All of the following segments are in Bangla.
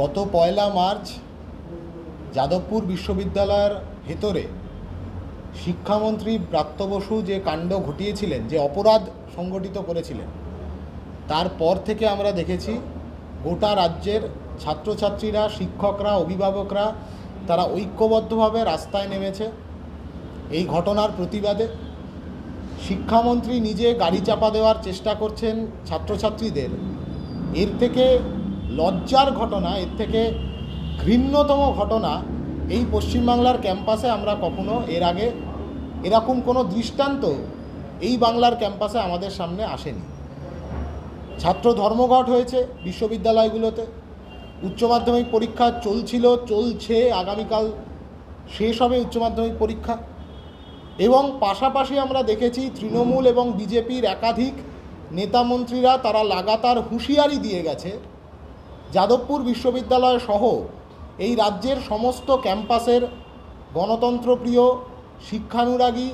গত পয়লা মার্চ যাদবপুর বিশ্ববিদ্যালয়ের ভেতরে শিক্ষামন্ত্রী ব্রাত্য বসু যে কাণ্ড ঘটিয়েছিলেন, যে অপরাধ সংগঠিত করেছিলেন, তারপর থেকে আমরা দেখেছি গোটা রাজ্যের ছাত্রছাত্রীরা, শিক্ষকরা, অভিভাবকরা, তারা ঐক্যবদ্ধভাবে রাস্তায় নেমেছে এই ঘটনার প্রতিবাদে। শিক্ষামন্ত্রী নিজে গাড়ি চাপা দেওয়ার চেষ্টা করছেন ছাত্রছাত্রীদের। এর থেকে লজ্জার ঘটনা, এর থেকে ঘৃণ্যতম ঘটনা এই পশ্চিমবাংলার ক্যাম্পাসে আমরা কখনো এর আগে এরকম কোনো দৃষ্টান্ত এই বাংলার ক্যাম্পাসে আমাদের সামনে আসেনি। ছাত্র ধর্মঘট হয়েছে বিশ্ববিদ্যালয়গুলোতে, উচ্চ মাধ্যমিক পরীক্ষা চলছিল, চলছে, আগামীকাল শেষ হবে উচ্চ মাধ্যমিক পরীক্ষা। এবং পাশাপাশি আমরা দেখেছি তৃণমূল এবং বিজেপির একাধিক নেতামন্ত্রীরা তারা লাগাতার হুঁশিয়ারি দিয়ে গেছে যাদবপুর বিশ্ববিদ্যালয় সহ এই রাজ্যের সমস্ত ক্যাম্পাসের গণতন্ত্রপ্রিয়, শিক্ষানুরাগী,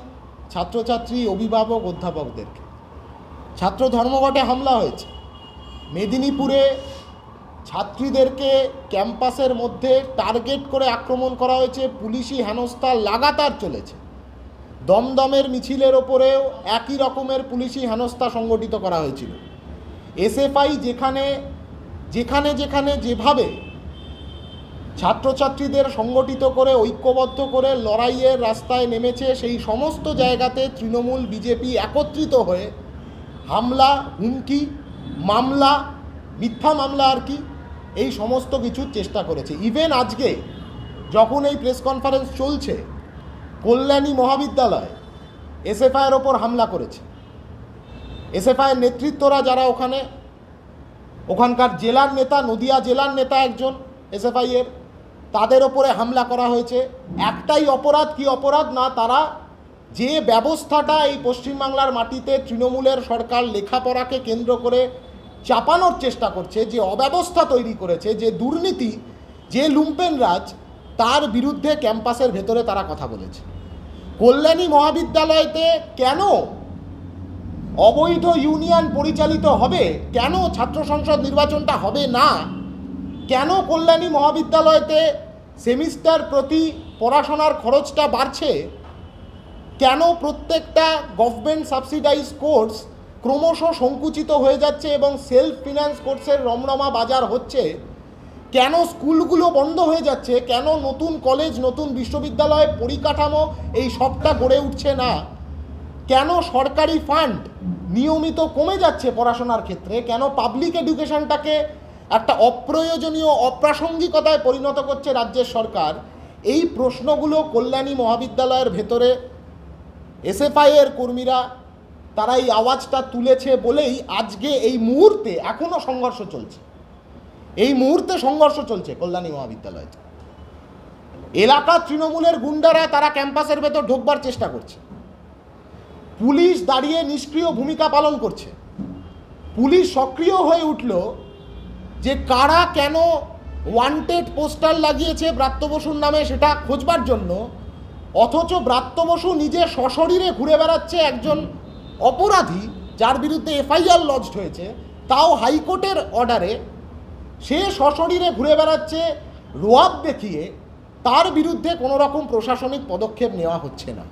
ছাত্রছাত্রী, অভিভাবক, অধ্যাপকদেরকে। ছাত্র ধর্মঘটে হামলা হয়েছে। মেদিনীপুরে ছাত্রীদেরকে ক্যাম্পাসের মধ্যে টার্গেট করে আক্রমণ করা হয়েছে। পুলিশি হেনস্থা লাগাতার চলেছে। দমদমের মিছিলের ওপরেও একই রকমের পুলিশি হেনস্থা সংগঠিত করা হয়েছিল। এসএফআই যেখানে যেখানে যেখানে যেভাবে ছাত্রছাত্রীদের সংগঠিত করে, ঐক্যবদ্ধ করে লড়াইয়ের রাস্তায় নেমেছে, সেই সমস্ত জায়গাতে তৃণমূল, বিজেপি একত্রিত হয়ে হামলা, হুমকি, মামলা, মিথ্যা মামলা আর কি, এই সমস্ত কিছুর চেষ্টা করেছে। ইভেন আজকে যখন এই প্রেস কনফারেন্স চলছে, কল্যাণী মহাবিদ্যালয় এসএফআইয়ের ওপর হামলা করেছে। এসএফআইয়ের নেতৃত্বরা যারা ওখানে ওখানকার জেলার নেতা, নদিয়া জেলার নেতা একজন এসএফআই এর তাদের ওপরে হামলা করা হয়েছে। একটাই অপরাধ, কি অপরাধ? না, তারা যে ব্যবস্থাটা এই পশ্চিমবাংলার মাটিতে তৃণমূলের সরকার লেখাপড়াকে কেন্দ্র করে চাপানোর চেষ্টা করছে, যে অব্যবস্থা তৈরি করেছে, যে দুর্নীতি, যে লুম্পেন রাজ, তার বিরুদ্ধে ক্যাম্পাসের ভেতরে তারা কথা বলেছে। কল্যাণী মহাবিদ্যালয়তে কেন অবৈধ ইউনিয়ন পরিচালিত হবে? কেন ছাত্র সংসদ নির্বাচনটা হবে না? কেন কল্যাণী মহাবিদ্যালয়তে সেমিস্টার প্রতি পড়াশোনার খরচটা বাড়ছে? কেন প্রত্যেকটা গভর্নমেন্ট সাবসিডাইজ কোর্স ক্রমশ সংকুচিত হয়ে যাচ্ছে এবং সেলফ ফিনান্স কোর্সের রমরমা বাজার হচ্ছে? কেন স্কুলগুলো বন্ধ হয়ে যাচ্ছে? কেন নতুন কলেজ নতুন বিশ্ববিদ্যালয় পরিকাঠামো এই সবটা গড়ে উঠছে না? কেন সরকারি ফান্ড নিয়মিত কমে যাচ্ছে পড়াশোনার ক্ষেত্রে? কেন পাবলিক এডুকেশনটাকে একটা অপ্রয়োজনীয়, অপ্রাসঙ্গিকতায় পরিণত করছে রাজ্যের সরকার? এই প্রশ্নগুলো কল্যাণী মহাবিদ্যালয়ের ভেতরে এসএফআই এর কর্মীরা তারা এই আওয়াজটা তুলেছে বলেই আজকে এই মুহূর্তে এখনও সংঘর্ষ চলছে। এই মুহূর্তে সংঘর্ষ চলছে কল্যাণী মহাবিদ্যালয়ে। এলাকার তৃণমূলের গুন্ডারা তারা ক্যাম্পাসের ভেতর ঢোকবার চেষ্টা করছে। পুলিশ দাঁড়িয়ে নিষ্ক্রিয় ভূমিকা পালন করছে। পুলিশ সক্রিয় হয়ে উঠল যে কারা কেন ওয়ান্টেড পোস্টার লাগিয়েছে ব্রাত্য বসুর নামে সেটা খোঁজবার জন্য, অথচ ব্রাত্য বসু নিজে সশরীরে ঘুরে বেড়াচ্ছে একজন অপরাধী যার বিরুদ্ধে এফআইআর লঞ্চড হয়েছে, তাও হাইকোর্টের অর্ডারে সে সশরীরে ঘুরে বেড়াচ্ছে, রোয়াব দেখিয়ে তার বিরুদ্ধে কোনো রকম প্রশাসনিক পদক্ষেপ নেওয়া হচ্ছে না।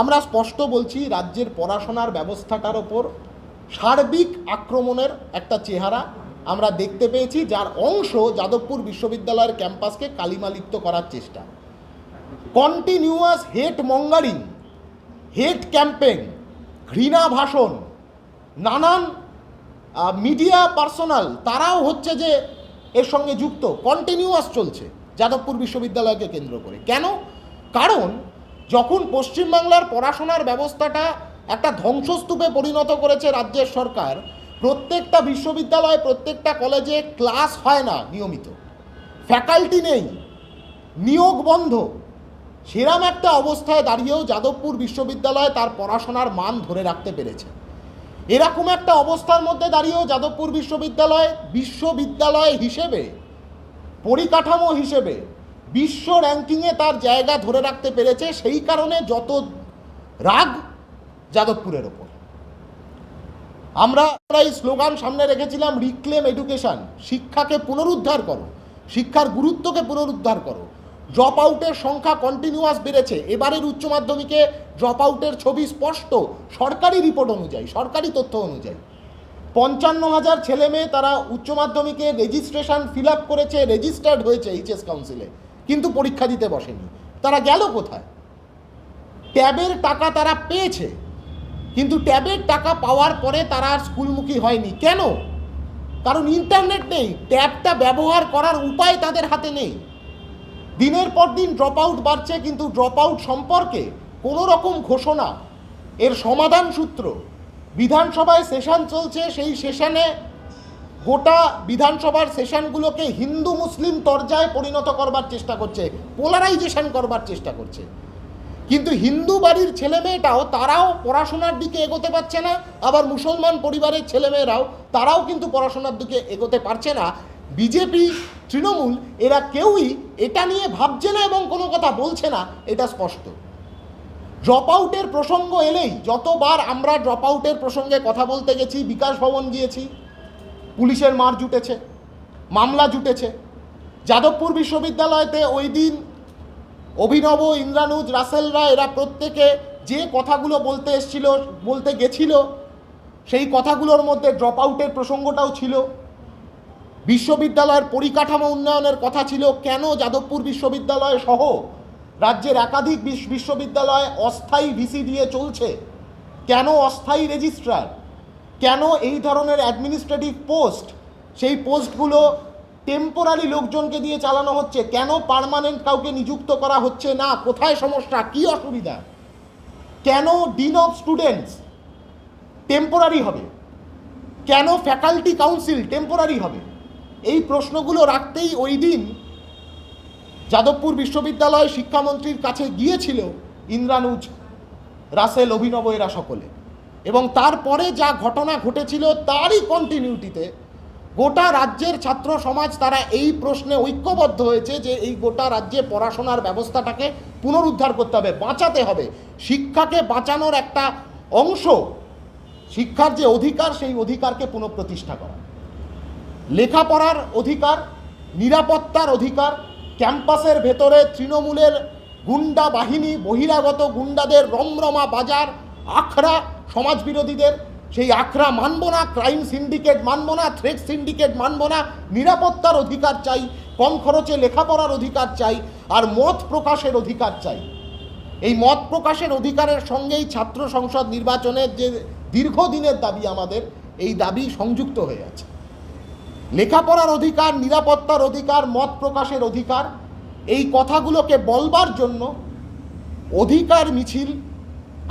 আমরা স্পষ্ট বলছি রাজ্যের পড়াশোনার ব্যবস্থাটার ওপর সার্বিক আক্রমণের একটা চেহারা আমরা দেখতে পেয়েছি, যার অংশ যাদবপুর বিশ্ববিদ্যালয়ের ক্যাম্পাসকে কালিমালিপ্ত করার চেষ্টা। Continuous hate mongering, hate campaign ঘৃণা ভাষণ, নানান মিডিয়া পার্সোনাল, তারাও হচ্ছে যে এর সঙ্গে যুক্ত। কন্টিনিউয়াস চলছে যাদবপুর বিশ্ববিদ্যালয়কে কেন্দ্র করে। কেন? কারণ যখন পশ্চিমবাংলার পড়াশোনার ব্যবস্থাটা একটা ধ্বংসস্তূপে পরিণত করেছে রাজ্যের সরকার, প্রত্যেকটা বিশ্ববিদ্যালয়, প্রত্যেকটা কলেজে ক্লাস হয় না নিয়মিত। ফ্যাকাল্টি নেই, নিয়োগ বন্ধ। সেরাম একটা অবস্থায় দাঁড়িয়েও যাদবপুর বিশ্ববিদ্যালয় তার পড়াশোনার মান ধরে রাখতে পেরেছে। এরকম একটা অবস্থার মধ্যে দাঁড়িয়েও যাদবপুর বিশ্ববিদ্যালয় বিশ্ববিদ্যালয় হিসেবে, পরিকাঠামো হিসেবে বিশ্ব র্যাঙ্কিংয়ে তার জায়গা ধরে রাখতে পেরেছে সেই কারণে যত রাগ যাদবপুরের ওপর। আমরা এই স্লোগান সামনে রেখেছিলাম রিক্লেম এডুকেশন শিক্ষাকে পুনরুদ্ধার করো, শিক্ষার গুরুত্বকে পুনরুদ্ধার করো। ড্রপ আউটের সংখ্যা কন্টিনিউয়াস বেড়েছে, এবারের উচ্চ মাধ্যমিকে ড্রপ আউটের ছবি স্পষ্ট, সরকারি রিপোর্ট অনুযায়ী, সরকারি তথ্য অনুযায়ী। পঞ্চান্ন হাজার ছেলে মেয়ে তারা উচ্চ মাধ্যমিকে রেজিস্ট্রেশন ফিল আপ করেছে রেজিস্টার্ড হয়েছে এইচএস কাউন্সিলে কিন্তু পরীক্ষা দিতে বসেনি। তারা গেল কোথায়? ট্যাবের টাকা তারা পেয়েছে, কিন্তু ট্যাবের টাকা পাওয়ার পরে তারা আর স্কুলমুখী হয়নি। কেন? কারণ ইন্টারনেট নেই, ট্যাবটা ব্যবহার করার উপায় তাদের হাতে নেই। দিনের পর দিন ড্রপ আউট বাড়ছে, কিন্তু ড্রপ আউট সম্পর্কে কোনো রকম ঘোষণা। এর সমাধান সূত্র, বিধানসভায় সেশন চলছে, সেই সেশনে গোটা বিধানসভার সেশনগুলোকে হিন্দু মুসলিম তরজায় পরিণত করবার চেষ্টা করছে পোলারাইজেশন করবার চেষ্টা করছে। কিন্তু হিন্দু বাড়ির ছেলে মেয়েটাও তারাও পড়াশোনার দিকে এগোতে পারছে না, আবার মুসলমান পরিবারের ছেলেমেয়েরাও তারাও কিন্তু পড়াশোনার দিকে এগোতে পারছে না। বিজেপি, তৃণমূল, এরা কেউই এটা নিয়ে ভাবছে না এবং কোনো কথা বলছে না, এটা স্পষ্ট। ড্রপ আউটের প্রসঙ্গ এলেই যতবার আমরা ড্রপ আউটের প্রসঙ্গে কথা বলতে গেছি, বিকাশ ভবন গিয়েছি পুলিশের মার জুটেছে, মামলা জুটেছে। যাদবপুর বিশ্ববিদ্যালয়তে ওই দিন অভিনব ইন্দ্রানুজ রাসেলরা এরা প্রত্যেকে যে কথাগুলো বলতে এসছিল, বলতে গেছিল, সেই কথাগুলোর মধ্যে ড্রপ আউটের প্রসঙ্গটাও ছিল। বিশ্ববিদ্যালয়ের পরিকাঠামো উন্নয়নের কথা ছিল, কেন যাদবপুর বিশ্ববিদ্যালয় সহ রাজ্যের একাধিক বিশ- বিশ্ববিদ্যালয় অস্থায়ী ভিসি দিয়ে চলছে? কেন অস্থায়ী রেজিস্ট্রার? কেন এই ধরনের অ্যাডমিনিস্ট্রেটিভ পোস্ট সেই পোস্টগুলো টেম্পোরারি লোকজনকে দিয়ে চালানো হচ্ছে। কেন পার্মানেন্ট কাউকে নিযুক্ত করা হচ্ছে না? কোথায় সমস্যা? কি অসুবিধা? কেন ডিন অফ স্টুডেন্টস টেম্পোরারি হবে? কেন ফ্যাকাল্টি কাউন্সিল টেম্পোরারি হবে? এই প্রশ্নগুলো রাখতেই ওই দিন যাদবপুর বিশ্ববিদ্যালয় শিক্ষামন্ত্রীর কাছে গিয়েছিল ইন্দ্রানুজ রাসেল অভিনব এরা সকলে। এবং তারপরে যা ঘটনা ঘটেছিল তারই কন্টিনিউটিতে গোটা রাজ্যের ছাত্র সমাজ তারা এই প্রশ্নে ঐক্যবদ্ধ হয়েছে যে এই গোটা রাজ্যে পড়াশোনার ব্যবস্থাটাকে পুনরুদ্ধার করতে হবে, বাঁচাতে হবে। শিক্ষাকে বাঁচানোর একটা অংশ, শিক্ষার যে অধিকার, সেই অধিকারকে পুনঃপ্রতিষ্ঠা করা। লেখাপড়ার অধিকার, নিরাপত্তার অধিকার, ক্যাম্পাসের ভেতরে তৃণমূলের গুন্ডা বাহিনী, বহিরাগত গুন্ডাদের রমরমা বাজার, আখড়া সমাজবিরোধীদের, সেই আখড়া মানব না ক্রাইম সিন্ডিকেট মানব না থ্রেড সিন্ডিকেট মানব না, নিরাপত্তার অধিকার চাই, কম খরচে লেখাপড়ার অধিকার চাই, আর মত প্রকাশের অধিকার চাই। এই মত প্রকাশের অধিকারের সঙ্গেই ছাত্র সংসদ নির্বাচনের যে দীর্ঘদিনের দাবি আমাদের, এই দাবি সংযুক্ত হয়ে আছে। লেখাপড়ার অধিকার, নিরাপত্তার অধিকার, মত প্রকাশের অধিকার, এই কথাগুলোকে বলবার জন্য অধিকার মিছিল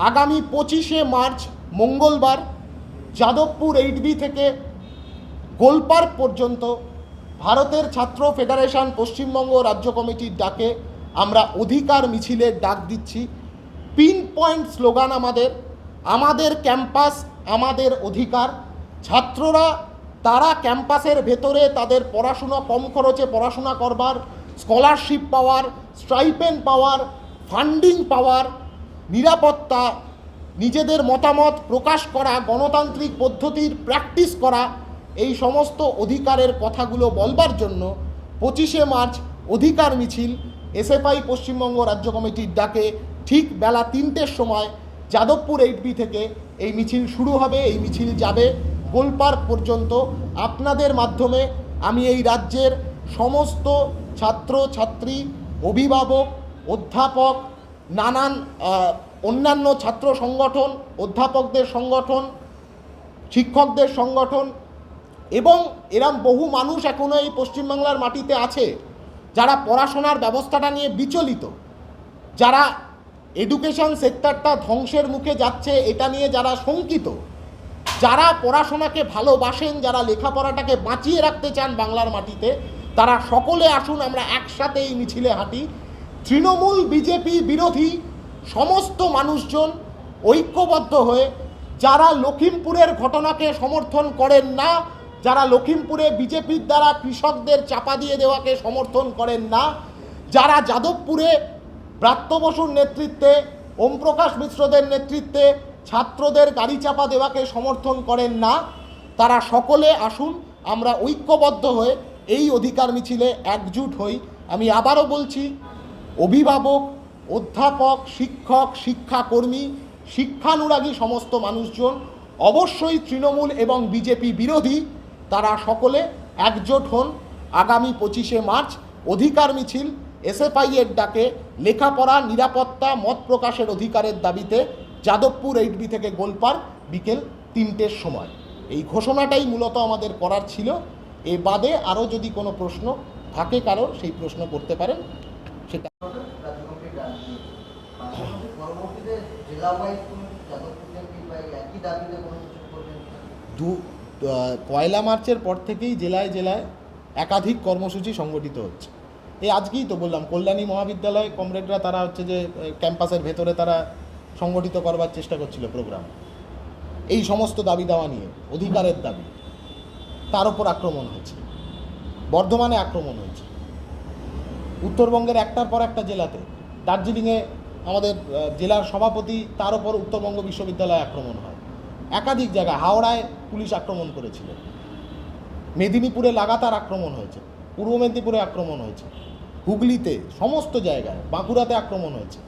আগামী পঁচিশে মার্চ, মঙ্গলবার, যাদবপুর এইট বি থেকে গোলপার্ক পর্যন্ত ভারতের ছাত্র ফেডারেশন পশ্চিমবঙ্গ রাজ্য কমিটির ডাকে আমরা অধিকার মিছিলের ডাক দিচ্ছি। পিন পয়েন্ট স্লোগান আমাদের আমাদের ক্যাম্পাস, আমাদের অধিকার। ছাত্ররা, তারা ক্যাম্পাসের ভেতরে তাদের পড়াশোনা কম খরচে পড়াশোনা করবার, স্কলারশিপ পাওয়ার স্ট্রাইপেন পাওয়ার, ফান্ডিং পাওয়ার নিরাপত্তা, নিজেদের মতামত প্রকাশ করা, গণতান্ত্রিক পদ্ধতির প্র্যাকটিস করা, এই সমস্ত অধিকারের কথাগুলো বলবার জন্য পঁচিশে মার্চ অধিকার মিছিল এসএফআই পশ্চিমবঙ্গ রাজ্য কমিটির ডাকে ঠিক বেলা তিনটের সময় যাদবপুর এইট বি থেকে এই মিছিল শুরু হবে, এই মিছিল যাবে গোলপার্ক পর্যন্ত। আপনাদের মাধ্যমে আমি এই রাজ্যের সমস্ত ছাত্র, ছাত্রী, অভিভাবক, অধ্যাপক নানান অন্যান্য ছাত্র সংগঠন, অধ্যাপকদের সংগঠন, শিক্ষকদের সংগঠন এবং এরম বহু মানুষ এখনও এই পশ্চিমবাংলার মাটিতে আছে যারা পড়াশোনার ব্যবস্থাটা নিয়ে বিচলিত, যারা এডুকেশন সেক্টরটা ধ্বংসের মুখে যাচ্ছে এটা নিয়ে যারা শঙ্কিত, যারা পড়াশোনাকে ভালোবাসেন, যারা লেখাপড়াটাকে বাঁচিয়ে রাখতে চান বাংলার মাটিতে, তারা সকলে আসুন আমরা একসাথে এই মিছিলে হাঁটি। তৃণমূল বিজেপি বিরোধী সমস্ত মানুষজন ঐক্যবদ্ধ হয়ে যারা লখিমপুরের ঘটনাকে সমর্থন করেন না, যারা লখিমপুরে বিজেপির দ্বারা কৃষকদের চাপা দিয়ে দেওয়াকে সমর্থন করেন না, যারা যাদবপুরে ব্রাত্য বসুর নেতৃত্বে, ওমপ্রকাশ মিশ্রদের নেতৃত্বে ছাত্রদের গাড়ি চাপা দেওয়াকে সমর্থন করেন না, তারা সকলে আসুন, আমরা ঐক্যবদ্ধ হয়ে এই অধিকার মিছিলে একজুট হই। আমি আবারও বলছি অভিভাবক, অধ্যাপক, শিক্ষক, শিক্ষাকর্মী, শিক্ষানুরাগী সমস্ত মানুষজন, অবশ্যই তৃণমূল এবং বিজেপি বিরোধী, তারা সকলে একজোট হন। আগামী পঁচিশে মার্চ অধিকার মিছিল এসএফআই এর ডাকে লেখাপড়া, নিরাপত্তা, মত প্রকাশের অধিকারের দাবিতে যাদবপুর এইটবি থেকে গোলপার বিকেল তিনটের সময়। এই ঘোষণাটাই মূলত আমাদের করার ছিল। এ বাদে আরও যদি কোনো প্রশ্ন থাকে কারোর, সেই প্রশ্ন করতে পারেন সেটা রাজ্যকমিটির ডাক দিয়ে। পাশাপাশি পরবর্তীতে জেলা ওয়াইজ কোনো যাদবপুরের কিংবা এই একই দাবিতে কোনো কিছু করবেন কিনা? দু পয়লা মার্চের পর থেকেই জেলায় জেলায় একাধিক কর্মসূচি সংগঠিত হচ্ছে। এই আজকেই তো বললাম, কল্যাণী মহাবিদ্যালয় কমরেডরা তারা হচ্ছে যে ক্যাম্পাসের ভেতরে তারা সংগঠিত করবার চেষ্টা করছিল প্রোগ্রাম। এই সমস্ত দাবি দাওয়া নিয়ে, অধিকারের দাবি, তার ওপর আক্রমণ হয়েছে বর্ধমানে আক্রমণ হয়েছে উত্তরবঙ্গের একটার পর একটা জেলাতে দার্জিলিংয়ে আমাদের জেলার সভাপতি, তার ওপর উত্তরবঙ্গ বিশ্ববিদ্যালয়ে আক্রমণ হয়। একাধিক জায়গায় হাওড়ায় পুলিশ আক্রমণ করেছিল। মেদিনীপুরে লাগাতার আক্রমণ হয়েছে, পূর্ব মেদিনীপুরে আক্রমণ হয়েছে, হুগলিতে সমস্ত জায়গায়, বাঁকুড়াতে আক্রমণ হয়েছে।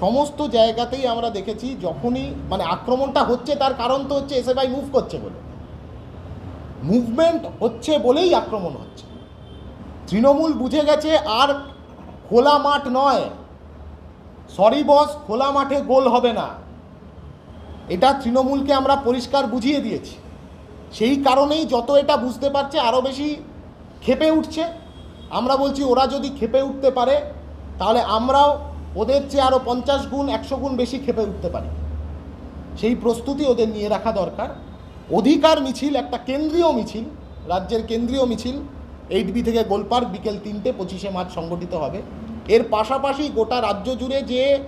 সমস্ত জায়গাতেই আমরা দেখেছি যখনই মানে আক্রমণটা হচ্ছে তার কারণ তো হচ্ছে এসএফআই মুভ করছে বলে। মুভমেন্ট হচ্ছে বলেই আক্রমণ হচ্ছে। তৃণমূল বুঝে গেছে আর খোলা মাঠ নয়। সরি বস খোলা মাঠে গোল হবে না। এটা তৃণমূলকে আমরা পরিষ্কার বুঝিয়ে দিয়েছি। সেই কারণেই যত এটা বুঝতে পারছে আরও বেশি খেপে উঠছে। আমরা বলছি, ওরা যদি খেপে উঠতে পারে, তাহলে আমরাও ওদের চেয়ে আরও পঞ্চাশ গুণ, একশো গুণ বেশি খেপে উঠতে পারি। সেই প্রস্তুতি ওদের নিয়ে রাখা দরকার। অধিকার মিছিল, একটা কেন্দ্রীয় মিছিল, রাজ্যের কেন্দ্রীয় মিছিল, এইট বি থেকে গোলপার্ক বিকেল তিনটে পঁচিশে মার্চ সংগঠিত হবে। এর পাশাপাশি গোটা রাজ্য জুড়ে যে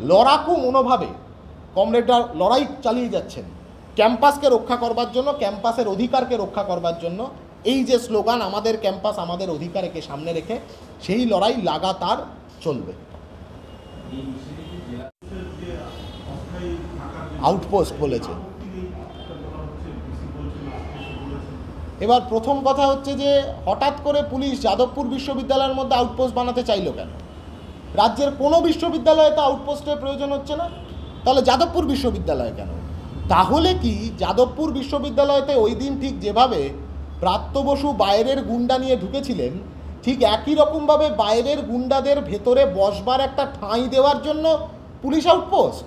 লড়াকু মনোভাবে কমরেডরা লড়াই চালিয়ে যাচ্ছেন ক্যাম্পাসকে রক্ষা করবার জন্য ক্যাম্পাসের অধিকারকে রক্ষা করবার জন্য এই যে স্লোগান আমাদের ক্যাম্পাস আমাদের অধিকারকে সামনে রেখে সেই লড়াই লাগাতার চলবে। আউটপোস্ট বলেছে। এবার প্রথম কথা হচ্ছে যে হঠাৎ করে পুলিশ যাদবপুর বিশ্ববিদ্যালয়ের মধ্যে আউটপোস্ট বানাতে চাইলো কেন? রাজ্যের কোনো বিশ্ববিদ্যালয়ে তো আউটপোস্টের প্রয়োজন হচ্ছে না। তাহলে যাদবপুর বিশ্ববিদ্যালয় কেন? তাহলে কি যাদবপুর বিশ্ববিদ্যালয়তে ওই দিন ঠিক যেভাবে প্রাপ্ত বসু বাইরের গুন্ডা নিয়ে ঢুকেছিলেন, ঠিক একই রকমভাবে বাইরের গুন্ডাদের ভেতরে বসবার একটা ঠাঁই দেওয়ার জন্য পুলিশ আউটপোস্ট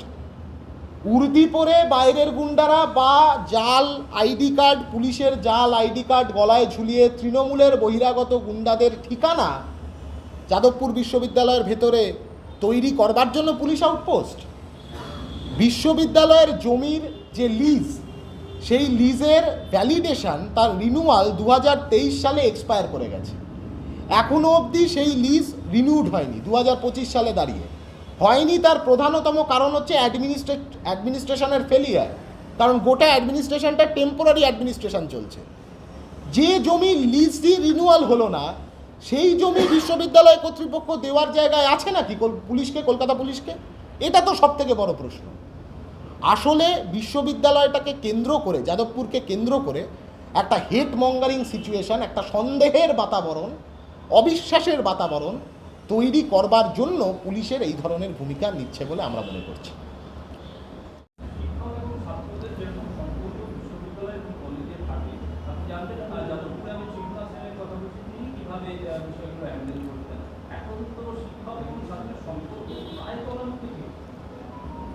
উর্দি পরে বাইরের গুন্ডারা বা জাল আইডি কার্ড, পুলিশের জাল আইডি কার্ড গলায় ঝুলিয়ে তৃণমূলের বহিরাগত গুন্ডাদের ঠিকানা যাদবপুর বিশ্ববিদ্যালয়ের ভেতরে তৈরি করবার জন্য পুলিশ আউটপোস্ট। বিশ্ববিদ্যালয়ের জমির যে লিজ, সেই লিজের ভ্যালিডেশন তার রিনিউয়াল দু সালে এক্সপায়ার করে গেছে। এখনও অবধি সেই লিজ রিনিউড হয়নি দু হাজার পঁচিশ সালে দাঁড়িয়ে। হয়নি তার প্রধানতম কারণ হচ্ছে অ্যাডমিনিস্ট্রেট অ্যাডমিনিস্ট্রেশনের ফেলিয়ার কারণ গোটা অ্যাডমিনিস্ট্রেশনটা টেম্পোরারি অ্যাডমিনিস্ট্রেশন চলছে। যে জমি লিজই রিনিউয়াল হলো না, সেই জমি বিশ্ববিদ্যালয় কর্তৃপক্ষ দেওয়ার জায়গায় আছে নাকি পুলিশকে, কলকাতা পুলিশকে? এটা তো সব থেকে বড় প্রশ্ন। আসলে বিশ্ববিদ্যালয়টাকে কেন্দ্র করে, যাদবপুরকে কেন্দ্র করে একটা হেট মঙ্গারিং সিচুয়েশন একটা সন্দেহের বাতাবরণ, অবিশ্বাসের বাতাবরণ তৈরি করবার জন্য পুলিশের এই ধরনের ভূমিকা নিচ্ছে বলে আমরা মনে করছি।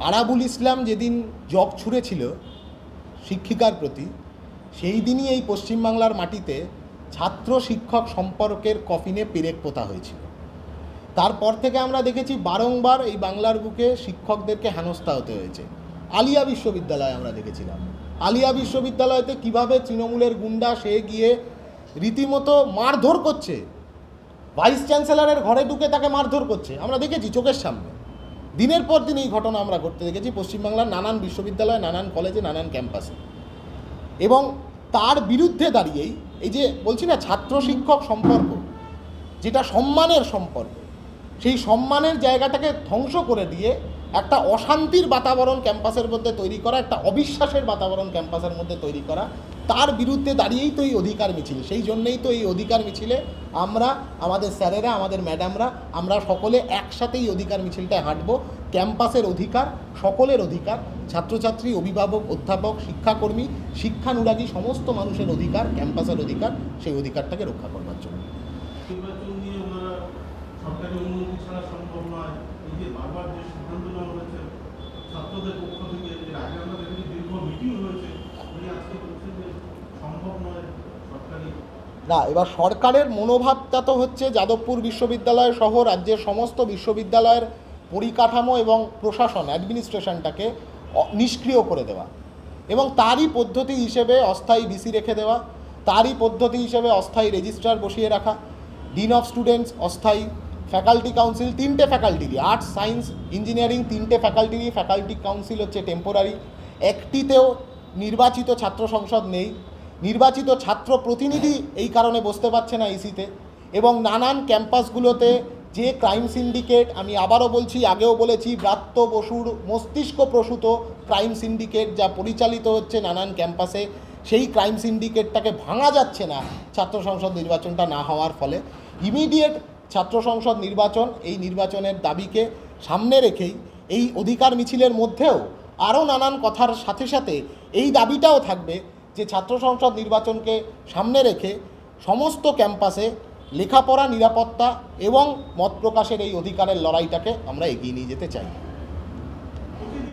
আরাবুল ইসলাম যেদিন জব ছুঁড়েছিল শিক্ষিকার প্রতি, সেই দিনই এই পশ্চিমবাংলার মাটিতে ছাত্র শিক্ষক সম্পর্কের কফিনে পেরেক পোতা হয়েছিল। তারপর থেকে আমরা দেখেছি বারংবার এই বাংলার বুকে শিক্ষকদেরকে হেনস্থা হতে হয়েছে। আলিয়া বিশ্ববিদ্যালয়ে আমরা দেখেছিলাম। আলিয়া বিশ্ববিদ্যালয়তে কীভাবে তৃণমূলের গুন্ডা সে গিয়ে রীতিমতো মারধর করছে, ভাইস চ্যান্সেলরের ঘরে ঢুকে তাকে মারধর করছে, আমরা দেখেছি চোখের সামনে। দিনের পর দিন এই ঘটনা আমরা ঘটতে দেখেছি পশ্চিমবাংলার নানান বিশ্ববিদ্যালয়, নানান কলেজে, নানান ক্যাম্পাসে। এবং তার বিরুদ্ধে দাঁড়িয়েই এই যে বলছি না ছাত্র শিক্ষক সম্পর্ক, যেটা সম্মানের সম্পর্ক সেই সম্মানের জায়গাটাকে ধ্বংস করে দিয়ে একটা অশান্তির বাতাবরণ ক্যাম্পাসের মধ্যে তৈরি করা, একটা অবিশ্বাসের বাতাবরণ ক্যাম্পাসের মধ্যে তৈরি করা, তার বিরুদ্ধে দাঁড়িয়েই তো এই অধিকার মিছিল। সেই জন্যেই তো এই অধিকার মিছিলে আমরা, আমাদের স্যারেরা, আমাদের ম্যাডামরা, আমরা সকলে একসাথেই অধিকার মিছিলটায় হাঁটবো। ক্যাম্পাসের অধিকার, সকলের অধিকার, ছাত্রছাত্রী, অভিভাবক, অধ্যাপক, শিক্ষাকর্মী, শিক্ষানুরাগী, সমস্ত মানুষের অধিকার, ক্যাম্পাসের অধিকার, সেই অধিকারটাকে রক্ষা করবার জন্য নির্বাচন নিয়ে ওনারা সরকারি ছাড়া সম্ভব নয়। এই যে বারবার যে সিদ্ধান্ত নেওয়া হয়েছে, ছাত্রদের পক্ষ থেকে, এর আগে আমরা দীর্ঘ মিটিং হয়েছে, উনি আজকে বলছেন যে সম্ভব নয় সরকারি। না, এবার সরকারের মনোভাবটা তো হচ্ছে যাদবপুর বিশ্ববিদ্যালয় সহ রাজ্যের সমস্ত বিশ্ববিদ্যালয়ের পরিকাঠামো এবং প্রশাসন অ্যাডমিনিস্ট্রেশনটাকে নিষ্ক্রিয় করে দেওয়া এবং তারই পদ্ধতি হিসেবে অস্থায়ী ভিসি রেখে দেওয়া, তারই পদ্ধতি হিসেবে অস্থায়ী রেজিস্ট্রার বসিয়ে রাখা ডিন অফ স্টুডেন্টস অস্থায়ী ফ্যাকাল্টি কাউন্সিল তিনটে ফ্যাকাল্টিরই আর্টস সায়েন্স ইঞ্জিনিয়ারিং তিনটে ফ্যাকাল্টিরই ফ্যাকাল্টি কাউন্সিল হচ্ছে টেম্পোরারি একটিতেও নির্বাচিত ছাত্র সংসদ নেই। নির্বাচিত ছাত্র প্রতিনিধি এই কারণে বসতে পারছে না এসিতে এবং নানান ক্যাম্পাসগুলোতে যে ক্রাইম সিন্ডিকেট আমি আবারও বলছি, আগেও বলেছি, ব্রাত্য বসুর মস্তিষ্ক প্রসূত ক্রাইম সিন্ডিকেট যা পরিচালিত হচ্ছে নানান ক্যাম্পাসে, সেই ক্রাইম সিন্ডিকেটটাকে ভাঙা যাচ্ছে না ছাত্র সংসদ নির্বাচনটা না হওয়ার ফলে। ইমিডিয়েট ছাত্র সংসদ নির্বাচন, এই নির্বাচনের দাবিকে সামনে রেখেই এই অধিকার মিছিলের মধ্যেও আরও নানান কথার সাথে সাথে এই দাবিটাও থাকবে যে ছাত্র সংসদ নির্বাচনকে সামনে রেখে সমস্ত ক্যাম্পাসে লেখাপড়া, নিরাপত্তা এবং মত প্রকাশের এই অধিকারের লড়াইটাকে আমরা এগিয়ে নিয়ে যেতে চাই।